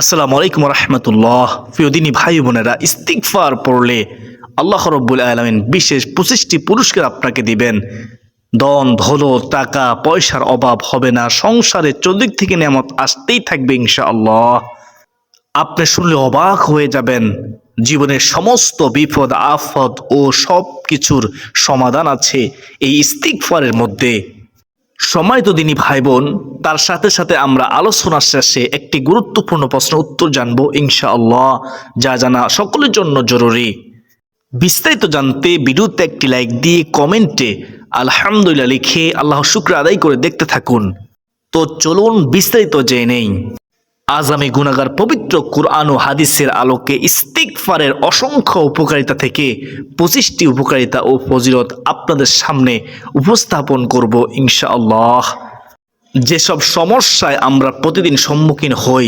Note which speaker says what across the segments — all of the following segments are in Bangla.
Speaker 1: আসসালামু আলাইকুম রহমতুল্লাহ। প্রিয়দিনী ভাই বোনেরা ইস্তিকফার পড়লে আল্লাহ রব্বুল আলমিন বিশেষ পঁচিশটি পুরস্কার আপনাকে দিবেন। দন ধলো টাকা, পয়সার অভাব হবে না। সংসারে চৌদিক থেকে নেমত আসতেই থাকবে ইনশাআল্লাহ। আপনি শুনলে অবাক হয়ে যাবেন, জীবনের সমস্ত বিপদ আফদ ও সব কিছুর সমাধান আছে এই ইস্তিকফারের মধ্যে। সম্মানিত দিনী ভাই বোন তার সাথে সাথে আমরা আলোচনার শেষে একটি গুরুত্বপূর্ণ প্রশ্ন উত্তর জানব ইনশাআল্লাহ, যা জানা সকলের জন্য জরুরি। বিস্তারিত জানতে ভিডিওতে একটি লাইক দিয়ে কমেন্টে আলহামদুলিল্লাহ লিখে আল্লাহ শুক্র আদায় করে দেখতে থাকুন। তো চলুন বিস্তারিত জেনে নেই। আজ আমি গুনাগার পবিত্র কুরআন ও হাদিসের আলোকে ইস্তিকফারের অসংখ্য উপকারিতা থেকে পঁচিশটি উপকারিতা ও ফজিলত আপনাদের সামনে উপস্থাপন করব ইনশাআল্লাহ। যেসব সমস্যায় আমরা প্রতিদিন সম্মুখীন হই,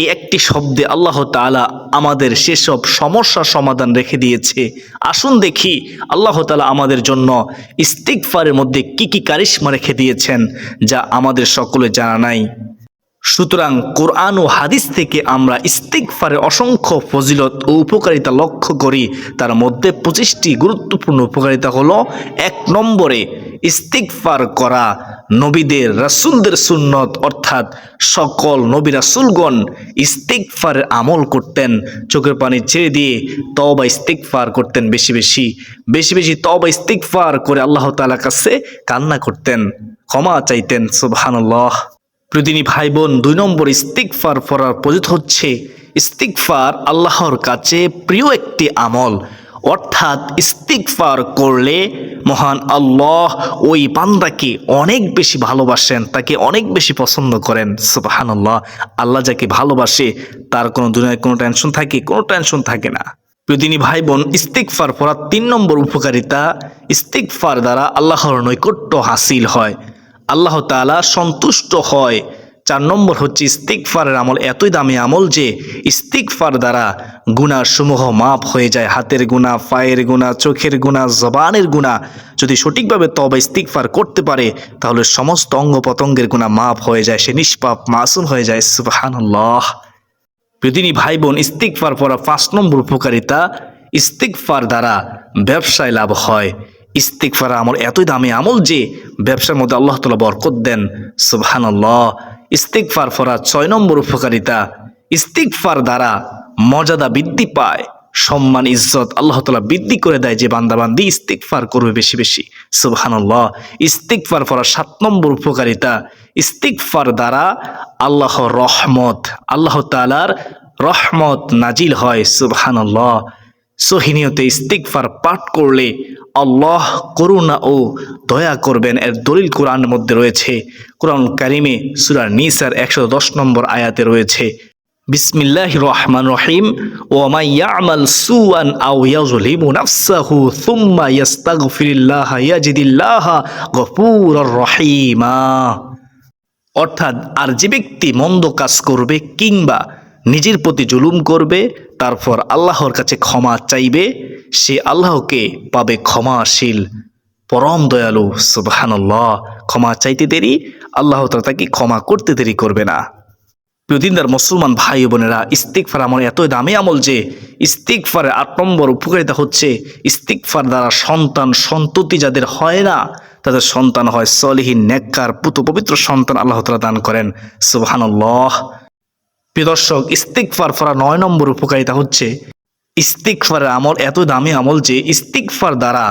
Speaker 1: এই একটি শব্দে আল্লাহ তাআলা আমাদের সেসব সমস্যার সমাধান রেখে দিয়েছে। আসুন দেখি আল্লাহ তালা আমাদের জন্য ইস্তিকফারের মধ্যে কি কি কারিশমা রেখে দিয়েছেন, যা আমাদের সকলে জানা নাই। সুতরাং কোরআন ও হাদিস থেকে আমরা ইস্তিকফারের অসংখ্য ফজিলত ও উপকারিতা লক্ষ্য করি। তার মধ্যে পঁচিশটি গুরুত্বপূর্ণ উপকারিতা হলো, এক নম্বরে ইস্তিকফার করা নবীদের রাসুলদের সুন্নত, অর্থাৎ সকল নবী রাসুলগণ ইস্তিকফারের আমল করতেন। চোখের পানি ছেড়ে দিয়ে তবা ইস্তিকফার করতেন বেশি বেশি। বেশি বেশি তবা ইস্তিকফার করে আল্লাহ তাআলার কাছে কান্না করতেন, ক্ষমা চাইতেন, সুবহানাল্লাহ। প্রতিদিনী ভাই বোন দুই নম্বর ইস্তিকফার পড়ার প্রযুত হচ্ছে ইস্তিকফার আল্লাহর কাছে প্রিয় একটি আমল। অর্থাৎ ইস্তিকফার করলে মহান আল্লাহ ওই বান্দাকে অনেক বেশি ভালোবাসেন, তাকে অনেক বেশি পছন্দ করেন। সুবাহান আল্লাহ আল্লাহ যাকে ভালোবাসে, তার কোনো দুনিয়ায় কোনো টেনশন থাকে, কোনো টেনশন থাকে না। প্রতিদিনী ভাই বোন ইস্তিকফার পড়ার তিন নম্বর উপকারিতা ইস্তিকফার দ্বারা আল্লাহর নৈকট্য হাসিল হয়। আল্লাহ তাআলা সন্তুষ্ট হয়। চার নম্বর হচ্ছে ইস্তিকফারের আমল। এতই দামি আমল যে ইস্তিকফার দ্বারা গুনার সমূহ মাপ হয়ে যায়। হাতের গুণা পায়ের গুণা চোখের গুণা জবানের গুণা যদি সঠিকভাবে তবে ইস্তিকফার করতে পারে, তাহলে সমস্ত অঙ্গ পতঙ্গের গুণা মাপ হয়ে যায়। সে নিষ্পাপ, মাসুম হয়ে যায়। সুবহানাল্লাহ। প্রতিদিনই ভাই বোন ইস্তিকফার পড়া পাঁচ নম্বর উপকারিতা ইস্তিকফার দ্বারা ব্যবসায় লাভ হয়। ইস্তিকফার আমল এতই দামি আমল যে ব্যবসার মধ্যে আল্লাহ তালা বরকত দেন। সুবহান আল্লাহ ইস্তিকফার ফরা ছয় নম্বর উপকারিতা। ইস্তিকফার দ্বারা মর্যাদা বৃদ্ধি পায়, সম্মান, ইজ্জত আল্লাহ তালা বৃদ্ধি করে দেয় যে বান্দাবান্দি ইস্তিকফার করবে বেশি বেশি। সুবহান আল্লাহ ইস্তিকফার ফরা সাত নম্বর উপকারিতা। ইস্তিকফার দ্বারা আল্লাহ রহমত, আল্লাহ তালার রহমত নাজিল হয়। সুবহান আল্লাহ সহিনিয়তে ইস্তিকফার পাঠ করলে আল্লাহ করুণা ও দয়া করবেন এর দলিল কোরআনের মধ্যে রয়েছে। কোরআন কারিমে সুরার নিসার একশো দশ নম্বর আয়াতে রয়েছে বিসমিল্লাহ রহমান রহিম ও ইয়ামাল সুয়ান আও ইয়াজলিমু সুম্মা ইয়াস্তাগফিরিল্লাহ ইয়াজিদিল্লাহ গফুরর রহিমা। অর্থাৎ আর যে ব্যক্তি মন্দ কাজ করবে কিংবা নিজের প্রতি জুলুম করবে তারপর আল্লাহর কাছে ক্ষমা চাইবে, সে আল্লাহকে পাবে ক্ষমাশীল, পরম দয়ালু, সুবহানাল্লাহ। ক্ষমা চাইতে দেরি, আল্লাহ তাআলা তাকে ক্ষমা করতে দেরি করবে না। প্রতিদিনদার মুসলমান ভাই বোনেরা ইস্তিকফার আমার এতই দামি আমল যে ইস্তিকফারের আট নম্বর উপকারিতা হচ্ছে ইস্তিকফার দ্বারা সন্তান সন্ততি যাদের হয় না, তাদের সন্তান হয় সলিহীন, নেককার, পুত পবিত্র সন্তান আল্লাহ তাআলা দান করেন। সুবহানাল্লাহ। প্রিয় দর্শক ইস্তিকফার ফরা নয় নম্বর উপকারিতা হচ্ছে ইস্তিকফারের আমল, এত দামি আমল যে ইস্তিকফার দ্বারা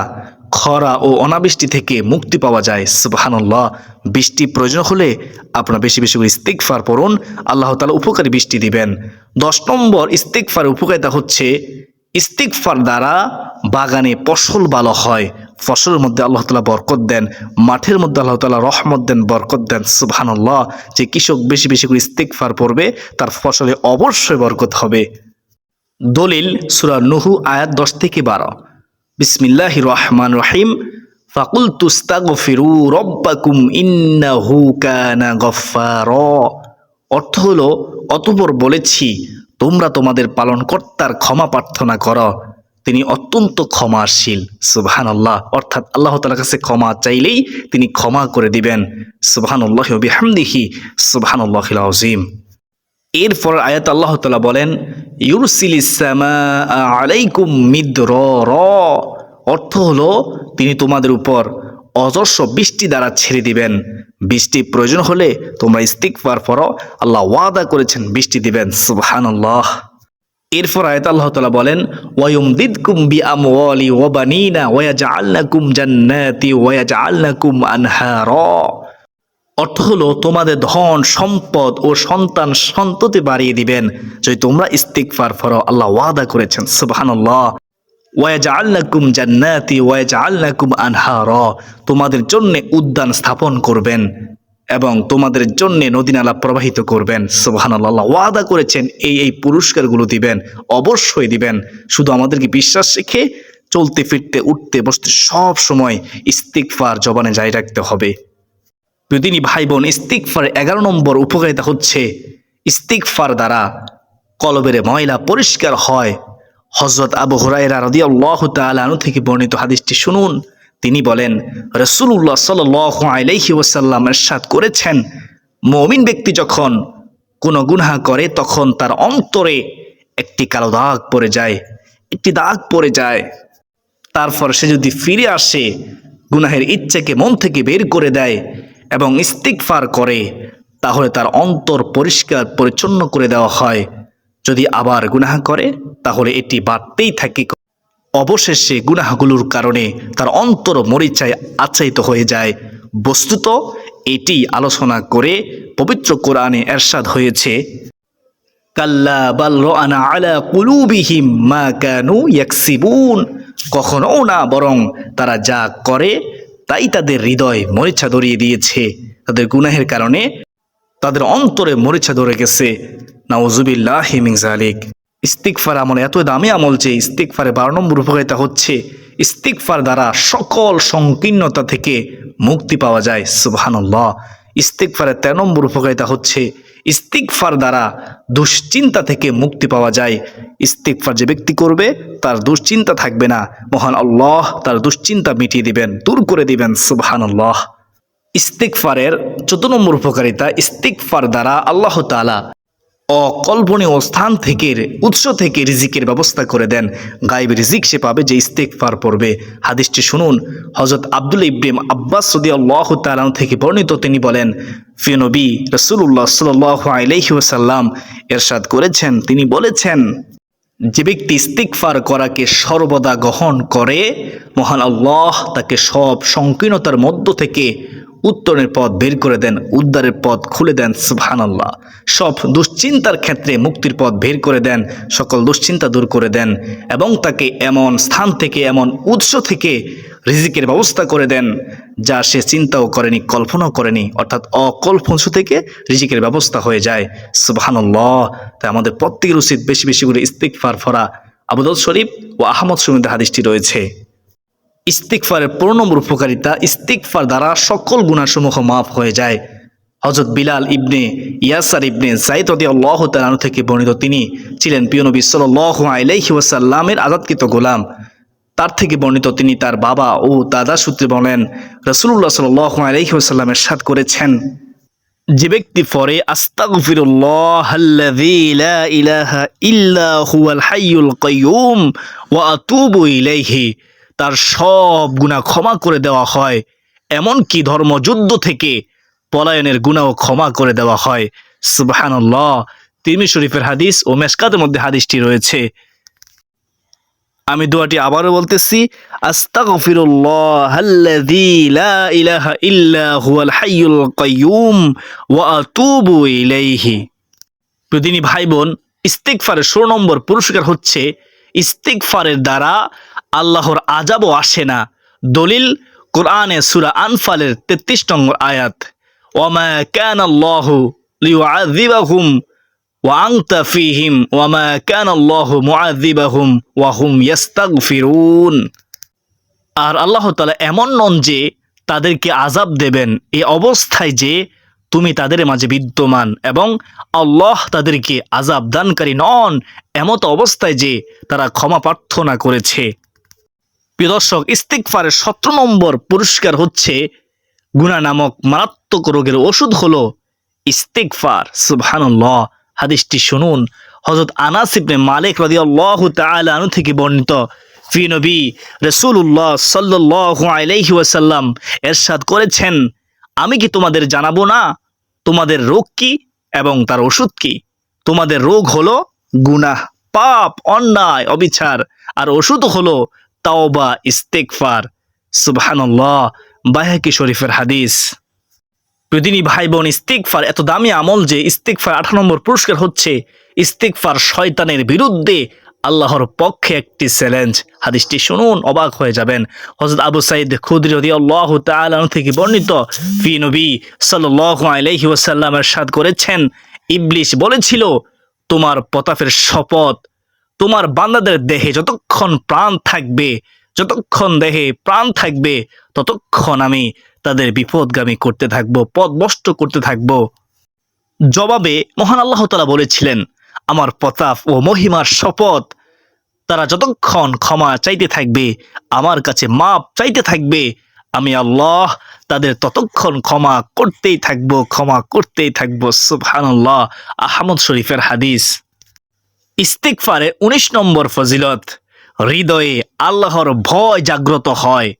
Speaker 1: খরা ও অনাবৃষ্টি থেকে মুক্তি পাওয়া যায়। সুবহানাল্লাহ। বৃষ্টি প্রয়োজন হলে আপনারা বেশি বেশি করে ইস্তিকফার পড়ুন। আল্লাহ তালা উপকারী বৃষ্টি দিবেন। দশ নম্বর ইস্তিকফার উপকারিতা হচ্ছে ইস্তিকফার দ্বারা বাগানে ফসল ভালো হয়। ফসলের মধ্যে আল্লাহ তালা বরকত দেন, মাঠের মধ্যে আল্লাহ তালা রহমত দেন, বরকত দেন, সুবহানাল্লাহ। যে কৃষক বেশি বেশি করে ইস্তিকফার পড়বে, তার ফসলে অবশ্যই বরকত হবে। দলিল সুরা নুহু, আয়াত দশ থেকে বারো। বিসমিল্লাহ রহমান রহিম। ফাকুল তুস্তাগফিরু রব্বাকুম ইন্নাহু কানা গফার অর্থ হলো, অতপর বলেছি, তোমরা তোমাদের পালনকর্তার ক্ষমা প্রার্থনা করো। তিনি অত্যন্ত ক্ষমাশীল সুবহান আল্লাহ অর্থাৎ আল্লাহ তালার কাছে ক্ষমা চাইলেই তিনি ক্ষমা করে দিবেন। সুবহান আল্লাহ বিহামদিহি সুবহান আল্লাহ আজিম এরপর আয়াত আল্লাহ তালা বলেন ইউরসিল আলাইকুম মিদ্র র অর্থ হলো, তিনি তোমাদের উপর অজস্র বৃষ্টি দ্বারা ছেড়ে দিবেন। বৃষ্টি প্রয়োজন হলে তোমরা ইস্তিকবার পর আল্লাহ ওয়াদা করেছেন বৃষ্টি দিবেন। সুবহানাল্লাহ। এরপর আয়াত আল্লাহ তালা বলেন ওয়ুম ওয়ায়ুম দিদকুম বি আমওয়ালি ওয়াবানিনা ওয়াজাআলনাকুম জান্নাতি ওয়াজাআলনাকুম আনহারা। অর্থ হলো, তোমাদের ধন, সম্পদ ও সন্তান সন্ততি বাড়িয়ে দিবেন। যদি তোমরা ইস্তিকফার ফর আল্লাহ ওয়াদা করেছেন, সুবহানাল্লাহ। ওয়াজাআলনাকুম জান্নাতি ওয়াজাআলনাকুম আনহারা। তোমাদের জন্য উদ্যান স্থাপন করবেন। এবং তোমাদের জন্যে নদী নালা প্রবাহিত করবেন। সুবহানাল্লাহ, ওয়াদা করেছেন, এই এই পুরস্কারগুলো দিবেন, অবশ্যই দিবেন। শুধু আমাদেরকে বিশ্বাস রেখে চলতে, ফিরতে, উঠতে, বসতে সব সময় ইস্তিকফার জবানে জারি রাখতে হবে। প্রতিদিনই ভাই বোন ইস্তিকফার এগারো নম্বর উপকারিতা হচ্ছে ইস্তিকফার দ্বারা কলবের ময়লা পরিষ্কার হয়। হজরত আবু হুরাইরা রাদিয়াল্লাহ তাআলা থেকে বর্ণিত হাদিসটি শুনুন। তিনি বলেন রসুল্লাহ সাল আলাইহি ওয়াসাল্লাম এরশাদ করেছেন। মমিন ব্যক্তি যখন কোনো গুনাহ করে, তখন তার অন্তরে একটি কালো দাগ পড়ে যায়, একটি দাগ পড়ে যায়। তারপর সে যদি ফিরে আসে, গুনাহের ইচ্ছেকে মন থেকে বের করে দেয় এবং ইস্তিকফার করে, তাহলে তার অন্তর পরিষ্কার, পরিচ্ছন্ন করে দেওয়া হয়। যদি আবার গুনাহ করে, তাহলে এটি বাড়তেই থাকে। অবশেষে গুনাহগুলোর কারণে তার অন্তর মরিচায় আচ্ছায়িত হয়ে যায়। বস্তুত এটি আলোচনা করে পবিত্র কোরআনে এরশাদ হয়েছে, কাল্লা বাল রানা আলা কানু ইয়াকসিবুন। কখনো না বরং তারা যা করে তাই তাদের হৃদয় মরিচা ধরিয়ে দিয়েছে। তাদের গুনাহের কারণে তাদের অন্তরে মরিচা ধরে গেছে। নাউজুবিল্লাহ হিমিং জালিক ইস্তিকফার আমল, এত দামি আমল যে ইস্তিকফারে বারো নম্বর উপকারিতা হচ্ছে ইস্তিকফার দ্বারা সকল সংকীর্ণতা থেকে মুক্তি পাওয়া যায়, সুবহানাল্লাহ। ইস্তিকফারের তেরো নম্বর উপকারিতা হচ্ছে ইস্তিকফার দ্বারা দুশ্চিন্তা থেকে মুক্তি পাওয়া যায়। ইস্তিকফার যে ব্যক্তি করবে, তার দুশ্চিন্তা থাকবে না। মহান আল্লাহ তার দুশ্চিন্তা মিটিয়ে দিবেন, দূর করে দিবেন, সুবহানাল্লাহ। ইস্তিকফারের চোদ্দ নম্বর উপকারিতা ইস্তিকফার দ্বারা আল্লাহ তাআলা অকল্পনীয় স্থান থেকে, উৎস থেকে রিজিকের ব্যবস্থা করে দেন। গায়েব রিজিক সে পাবে যে ইস্তেকফার পড়বে। হাদিসটি শুনুন। হজরত আব্দুল ইব্রিম আব্বাস সদি আল্লাহ তালাম থেকে বর্ণিত তিনি বলেন ফিনবী রসুল্লাহ সাল আলহি ওসাল্লাম এরশাদ করেছেন। তিনি বলেছেন, যে ব্যক্তি ইস্তিকফার করাকে সর্বদা গ্রহণ করে, মহান আল্লাহ তাকে সব সংকীর্ণতার মধ্য থেকে উত্তরের পথ বের করে দেন, উদ্ধারের পথ খুলে দেন, সুবহানাল্লাহ। সব দুশ্চিন্তার ক্ষেত্রে মুক্তির পথ বের করে দেন, সকল দুশ্চিন্তা দূর করে দেন এবং তাকে এমন স্থান থেকে, এমন উৎস থেকে রিজিকের ব্যবস্থা করে দেন, যা সে চিন্তাও করেনি, কল্পনাও করেনি, অর্থাৎ অকল্পনা থেকে রিজিকের ব্যবস্থা হয়ে যায়, সুবহানাল্লাহ। তাই আমাদের প্রত্যেকের উচিত বেশি বেশি করে ইস্তিকফার ফরা আবুদল শরীফ ও আহমদ সুমিদ হাদিসটি রয়েছে। ইস্তিকফারের পনেরো নম্বর উপকারিতা ইস্তিকফার দ্বারা সকল গুণাসমূহ মাফ হয়ে যায়। হজরত বিলাল ইবনে ইয়াসার ইবনে সাইদ রদি আল্লাহ তালানু থেকে বর্ণিত তিনি ছিলেন প্রিয় নবী সাল্লাহ আলাইহি ওয়াসাল্লামের আজাদকৃত গোলাম। তার থেকে বর্ণিত তিনি তার বাবা ও দাদা সূত্রে বলেন রসুল্লাহ সাল্লাহ আলাইহি ওয়াসাল্লামের সাথ করেছেন, যে ব্যক্তি পরে আস্তাগফিরুল্লাহ ইলাহা ইল্লা হুয়াল ওয়া আতুবু ইলাইহি। তার সব গুনাহ ক্ষমা করে দেওয়া হয়। এমনকি ধর্মযুদ্ধ থেকে পলায়নের গুনাহ ক্ষমা করে দেওয়া হয়। সুবহানাল্লাহ। তিরমি শরীফের হাদিস ও মেশকাতের মধ্যে হাদিসটি রয়েছে। আমি দোয়াটি আবারও বলতেছি ইলাইহি। ভাই বোন, ইস্তিগফারের ষোলো নম্বর পুরস্কার হচ্ছে ইস্তিগফারের দ্বারা আল্লাহর আজাবও আসে না। দলিল কোরআনে সুরা আনফালের তেত্রিশ নম্বর আয়াত, ওয়ামা ক্যান আল্লাহ লিউআযিবাহুম ওয়াং আংতা ফিহিম, ওয়ামা ক্যান আল্লাহ মুআযিবাহুম ওয়াহুম হুম ইস্তাগফিরুন আর আল্লাহ তালা এমন নন যে তাদেরকে আজাব দেবেন, এ অবস্থায় যে তুমি তাদের মাঝে বিদ্যমান এবং আল্লাহ তাদেরকে আজাব দানকারী নন, এমত অবস্থায় যে তারা ক্ষমা প্রার্থনা করেছে। প্রিয় দর্শক ইস্তিকফারের সতেরো নম্বর পুরস্কার হচ্ছে গুণা নামক মারাত্মক রোগের ওষুধ হলো ইস্তিকফার সুবহানাল্লাহ। হাদিসটি শুনুন। হজরত আনাস ইবনে মালিক রাদিয়াল্লাহু থেকে বর্ণিত ফি নবী, রাসূলুল্লাহ সাল্লাল্লাহু এরশাদ করেছেন, আমি কি তোমাদের জানাব না? তোমাদের রোগ কি এবং তার ওষুধ কি? তোমাদের রোগ হলো গুনাহ, পাপ, অন্যায়, অবিচার। আর ওষুধ হলো তাওবা ইস্তেকফার সুবহানাল্লাহ বাহাকি শরীফের হাদিস। প্রতিনি ভাই বোন ইস্তিকফার এত দামি আমল যে ইস্তিকফার আঠারো নম্বর পুরস্কার হচ্ছে ইস্তিকফার শয়তানের বিরুদ্ধে আল্লাহর পক্ষে একটি চ্যালেঞ্জ। হাদিসটি শুনুন, অবাক হয়ে যাবেন। হজরত আবু সাইদ খুদরি আনহু থেকে বর্ণিত, ফি নবী সাল্লাল্লাহু আলাইহি ওয়াসাল্লাম এরশাদ করেছেন, ইবলিশ বলেছিল, তোমার প্রতাপের শপথ তোমার বান্দাদের দেহে যতক্ষণ প্রাণ থাকবে, যতক্ষণ দেহে প্রাণ থাকবে, ততক্ষণ আমি তাদের বিপদগামী করতে থাকব, পথভ্রষ্ট করতে থাকব। জবাবে মহান আল্লাহ তালা বলেছিলেন, আমার প্রতাপ ও মহিমার শপথ, তারা যতক্ষণ ক্ষমা চাইতে থাকবে, আমার কাছে মাপ চাইতে থাকবে, আমি আল্লাহ তাদের ততক্ষণ ক্ষমা করতেই থাকব, ক্ষমা করতেই থাকব। সুবহানাল্লাহ, আহমদ শরীফের হাদিস। ইস্তিকফারে উনিশ নম্বর ফজিলত, হৃদয়ে আল্লাহর ভয় জাগ্রত হয়।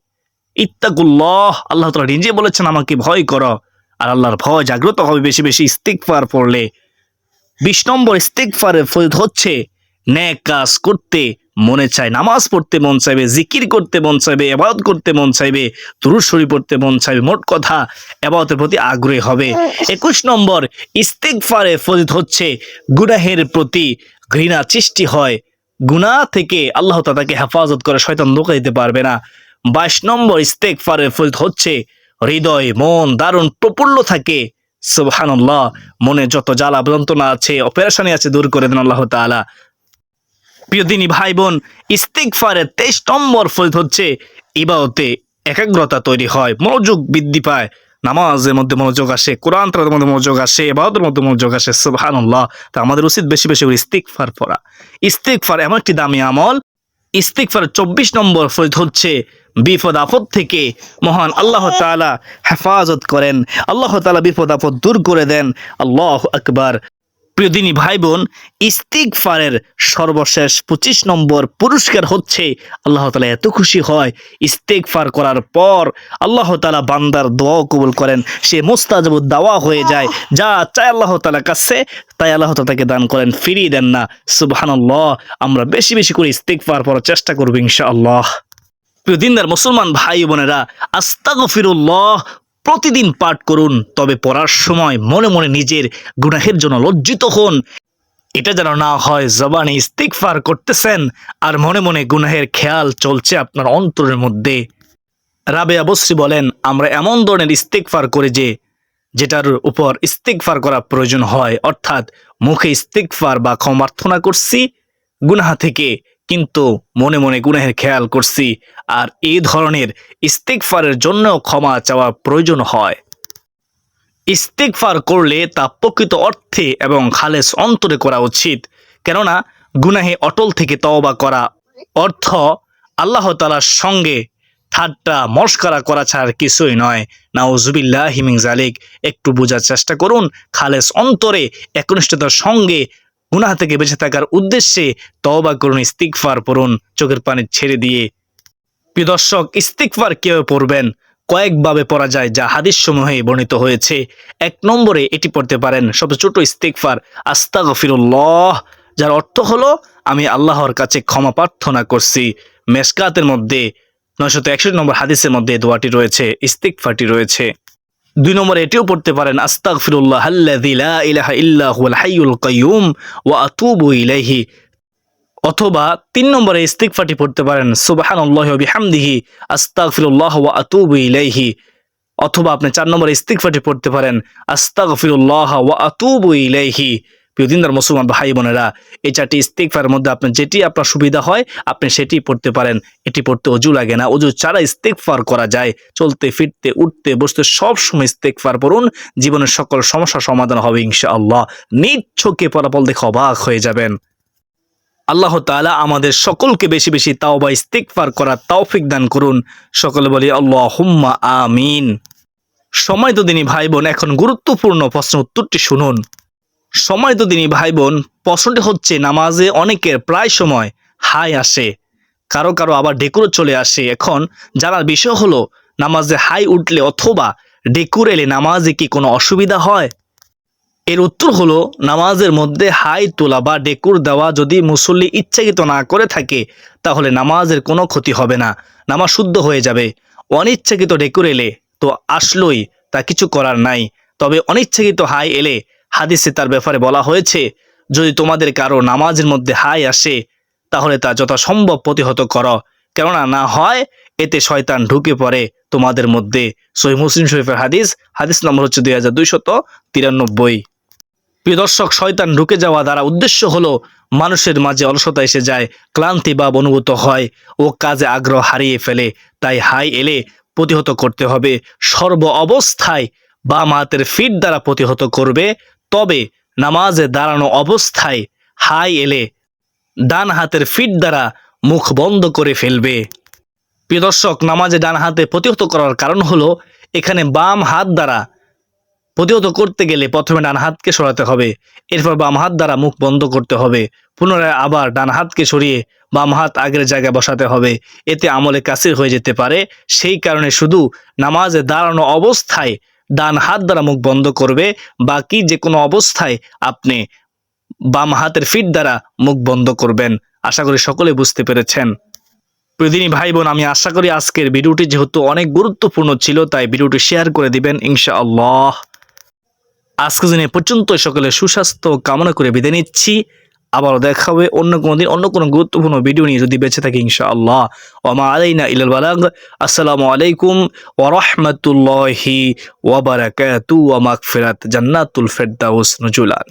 Speaker 1: ইত্তাকুল্লাহ, আল্লাহ তালা নিজে বলেছেন, আমাকে ভয় করো। আর আল্লাহর ভয় জাগ্রত হবে বেশি বেশি ইস্তিকফার পড়লে। বিশ নম্বর ইস্তিকফারের ফজিলত হচ্ছে, ন্যাক কাজ করতে মনে চায়, নামাজ পড়তে মন চাইবে, জিকির করতে মন চাইবে এবাদত করতে মন চাইবে তুরুশ্বরী পড়তে মন চাইবে, মোট কথা এবাদতের প্রতি আগ্রহী হবে। একুশ নম্বর ইস্তেকফারে ফজিত হচ্ছে, গুনাহের প্রতি ঘৃণা সৃষ্টি হয়। গুনাহ থেকে আল্লাহ তাকে হেফাজত করে শয়তান ধোকা দিতে পারবে না। বাইশ নম্বর ইস্তেকফারের ফজিত হচ্ছে, হৃদয়, মন দারুণ প্রফুল্ল থাকে। সুবহানাল্লাহ, মনে যত জ্বালা যন্ত্রণা আছে, অপারেশনে আছে, দূর করে দেন আল্লাহ তাআলা। প্রিয় দিনী ভাই বোন ইস্তিকফারের তেইশ নম্বর ফজিত হচ্ছে, ইবাদতে একাগ্রতা তৈরি হয়, মনোযোগ বৃদ্ধি পায়। নামাজের মধ্যে মনোযোগ আসে, কোরআন তার মধ্যে মনোযোগ আসে এবাদতের মধ্যে মনোযোগ আসে, সুবহানাল্লাহ। তা আমাদের উচিত বেশি বেশি করে ইস্তিকফার পড়া। ইস্তিকফার এমন একটি দামি আমল। ইস্তিকফার চব্বিশ নম্বর ফরিদ হচ্ছে বিপদ আপদ থেকে মহান আল্লাহ তালা হেফাজত করেন। আল্লাহ তালা বিপদ আপদ দূর করে দেন। আল্লাহ আকবার। প্রিয় দিনী ভাই বোন ইস্তিকফারের সর্বশেষ পঁচিশ নম্বর পুরস্কার হচ্ছে আল্লাহ তালা এত খুশি হয় ইস্তেকফার করার পর আল্লাহ তালা বান্দার দোয়া কবুল করেন। সে মোস্তাজব দাওয়া হয়ে যায়, যা চায় আল্লাহ তালা কাছে, তাই আল্লাহ তালা তাকে দান করেন, ফিরিয়ে দেন না। সুবহানাল্লাহ, আমরা বেশি বেশি করে ইস্তেকফার করার চেষ্টা করব ইনশাআল্লাহ। প্রিয় দিনদার মুসলমান ভাই বোনেরা, আস্তাগফিরুল্লাহ প্রতিদিন পাঠ করুন, তবে পড়ার সময় মনে মনে নিজের গুনাহের জন্য লজ্জিত হন। এটা যেন না হয় জবানে ইস্তিকফার করতেছেন আর মনে মনে গুনাহের খেয়াল চলছে আপনার অন্তরের মধ্যে। রাবেয়া বসরি বলেন, আমরা এমন ধরনের ইস্তিকফার করে যে, যেটার উপর ইস্তিকফার করা প্রয়োজন হয়। অর্থাৎ মুখে ইস্তিকফার বা ক্ষমার্থনা করছি, গুনাহা থেকে কিন্তু মনে মনে গুনাহের খেয়াল করছি আর এই ধরনের ইস্তিকফারের জন্য ক্ষমা চাওয়া প্রয়োজন হয়। ইস্তিকফার করলে তা প্রকৃত অর্থে এবং খালেস অন্তরে করা উচিত। কেননা গুনাহে অটল থেকে তওবা করা অর্থ আল্লাহ তালার সঙ্গে ঠাট্টা মস্করা করা ছাড়া কিছুই নয়। নাউজুবিল্লাহ হিমিং জালিক একটু বোঝার চেষ্টা করুন, খালেস অন্তরে একনিষ্ঠতার সঙ্গে গুনাহ থেকে বেঁচে থাকার উদ্দেশ্যে তওবা করুন ইস্তিকফার পড়ুন, চোখের পানি ছেড়ে দিয়ে। প্রিয় দর্শক ইস্তিকফার কেউ পড়বেন? কয়েকভাবে পড়া যায় যা হাদিস সমূহে বর্ণিত হয়েছে। এক নম্বরে এটি পড়তে পারেন, সবচেয়ে ছোট ইস্তিকফার আস্তাগফিরুল্লাহ, যার অর্থ হলো, আমি আল্লাহর কাছে ক্ষমা প্রার্থনা করছি। মেসকাতের মধ্যে, নয়শত একষট্টি নম্বর হাদিসের মধ্যে দোয়াটি রয়েছে ইস্তিকফারটি রয়েছে। দুই নম্বরে এটিও পড়তে পারেন আস্তাক ফিরুল্লাহ লা ইলাহা ইল্লা হুয়াল হাইয়ুল কাইয়ুম ওয়া আতুবু ইলাইহি। অথবা তিন নম্বরে ইস্তিকফাটি পড়তে পারেন, সুবহানাল্লাহি বিহামদিহি, আস্তাগফিরুল্লাহ ওয়া আতুবু ইলাইহি। অথবা আপনি চার নম্বরে ইস্তিকফাটি পড়তে পারেন, আস্তাগফিরুল্লাহ ওয়া আতুবু ইলাইহি। প্রিয় দিনদার মুসলমান ভাই বোনেরা, এই চারটি ইস্তিকফারের মধ্যে আপনার যেটি আপনার সুবিধা হয়, আপনি সেটি পড়তে পারেন। এটি পড়তে অজু লাগে না। অজু ছাড়া ইস্তেকফার করা যায়। চলতে, ফিরতে, উঠতে, বসতে সব সময় ইস্তেকফার পড়ুন। জীবনের সকল সমস্যা সমাধান হবে ইনশাআল্লাহ। নিজ চোখে ফলাফল দেখে অবাক হয়ে যাবেন। আল্লাহ তাআলা আমাদের সকলকে বেশি বেশি তাও বা ইস্তিকফার করার তৌফিক দান করুন। সকলে বলি আল্লাহ হুম্মা আমিন। সময় তো দিনী ভাই বোন, এখন গুরুত্বপূর্ণ প্রশ্ন উত্তরটি শুনুন। সময় তো তিনি ভাই বোন প্রশ্নটি হচ্ছে, নামাজে অনেকের প্রায় সময় হাই আসে। কারও কারও আবার ডেকুরো চলে আসে। এখন জানার বিষয় হলো, নামাজে হাই উঠলে অথবা ডেকুর এলে নামাজে কি কোনো অসুবিধা হয়? এর উত্তর হলো, নামাজের মধ্যে হাই তোলা বা ডেকুর দেওয়া যদি মুসল্লি ইচ্ছাকৃত না করে থাকে, তাহলে নামাজের কোনো ক্ষতি হবে না। নামাজ শুদ্ধ হয়ে যাবে। অনিচ্ছাকৃত ডেকুর এলে তো আসলোই, তা কিছু করার নাই। তবে অনিচ্ছাকৃত হাই এলে হাদিসে তার ব্যাপারে বলা হয়েছে, যদি তোমাদের কারও নামাজের মধ্যে হাই আসে, তাহলে তা যথাসম্ভব প্রতিহত করো। কেননা না হয়, এতে শয়তান ঢুকে পড়ে তোমাদের মধ্যে। সহি মুসলিম শরীফের হাদিস হাদিস নম্বর হচ্ছে দুই হাজার দুইশত তিরানব্বই। প্রিয় দর্শক, শয়তান ঢুকে যাওয়া দ্বারা উদ্দেশ্য হলো, মানুষের মাঝে অলসতা এসে যায়, ক্লান্তি বা অনুভূত হয় ও কাজে আগ্রহ হারিয়ে ফেলে। তাই হাই এলে প্রতিহত করতে হবে। সর্ব অবস্থায় বাম হাতের ফিট দ্বারা প্রতিহত করবে তবে নামাজে দাঁড়ানো অবস্থায় হাই এলে ডান হাতের ফিট দ্বারা মুখ বন্ধ করে ফেলবে। প্রিয় দর্শক, নামাজে ডান হাতে প্রতিহত করার কারণ হলো এখানে বাম হাত দ্বারা প্রতিহত করতে গেলে প্রথমে ডান হাতকে সরাতে হবে, এরপর বাম হাত দ্বারা মুখ বন্ধ করতে হবে, পুনরায় আবার ডান হাতকে সরিয়ে বাম হাত আগের জায়গায় বসাতে হবে। এতে আমলে কাসির হয়ে যেতে পারে। সেই কারণে শুধু নামাজে দাঁড়ানো অবস্থায় ডান হাত দ্বারা মুখ বন্ধ করবে, বাকি যে কোনো অবস্থায় আপনি বাম হাতের ফিট দ্বারা মুখ বন্ধ করবেন। আশা করি সকলে বুঝতে পেরেছেন। প্রতিদিনই ভাই বোন আমি আশা করি আজকের ভিডিওটি যেহেতু অনেক গুরুত্বপূর্ণ ছিল, তাই ভিডিওটি শেয়ার করে দিবেন ইনশাআল্লাহ। আজকে দিনে পর্যন্ত সকলে সুস্বাস্থ্য কামনা করে বিদায় নিচ্ছি। আবারও দেখা হবে অন্য কোনো দিন, অন্য কোনো গুরুত্বপূর্ণ ভিডিও নিয়ে যদি বেঁচে থাকি, ইনশাআল্লাহ। ওমা আলাইনা ইলাল বালাগ। আসসালামু আলাইকুম ও রহমতুল্লাহি ওয়া জান্নাতুল ফেরদাউস নুজুলান।